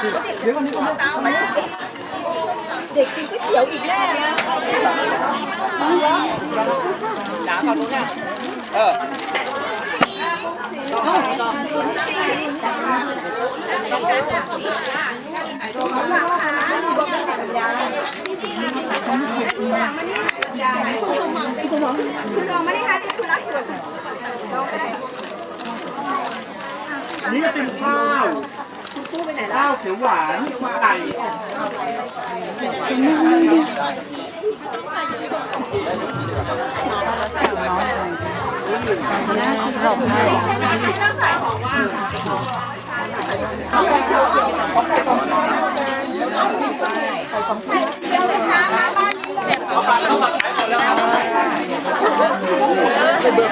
เด็กกินก๋วยเตี๋ยวอีกแน่นะอัน นี้ก็เป็นข้าวข้าวเขียวหวานไก่เฮ้ยทำไมไ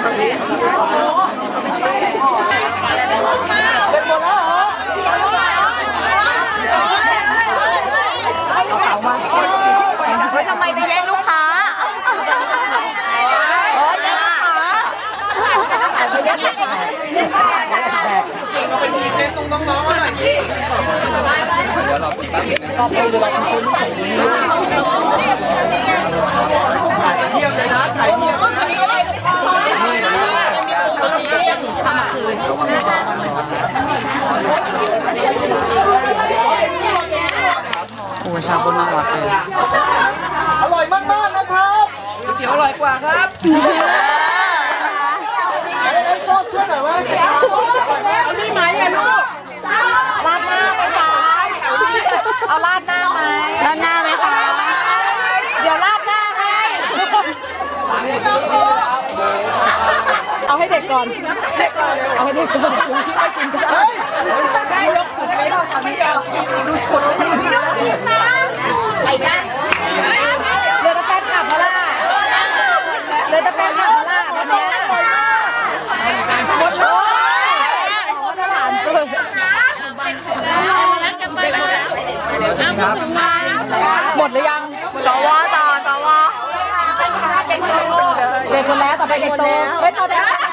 ปแย่งลูก ค้าโอ้ยแย่งลูกค้าไปแย่งลูกค้าโอ้ชาบนน่ารักเลย อร่อยมากๆนะครับ เดี๋ ยวอร่อยกว่าครับโคตรช่วยหน่อยว่าเอร่อยไหมราดหน้าไหมคะเอาราดหน้าไหมราดหน้าไหมคะเดี๋ยวราดหน้าให้เอาให้เด็กก่อนเอาให้เด็กก่อนที่ไม่กินก็ได้ยกสุดไม่ต้องทำไม่เอาดูชน ไอ้ก้า เรือตะแป้งขับมาล่ะ เรือตะแป้งขับมาล่ะวันนี้โอ้โหทหารเลยหมดหรือยังสวต่อสวเด็กคนแล้วต่อไปเด็กโตเฮ้ยต่อไป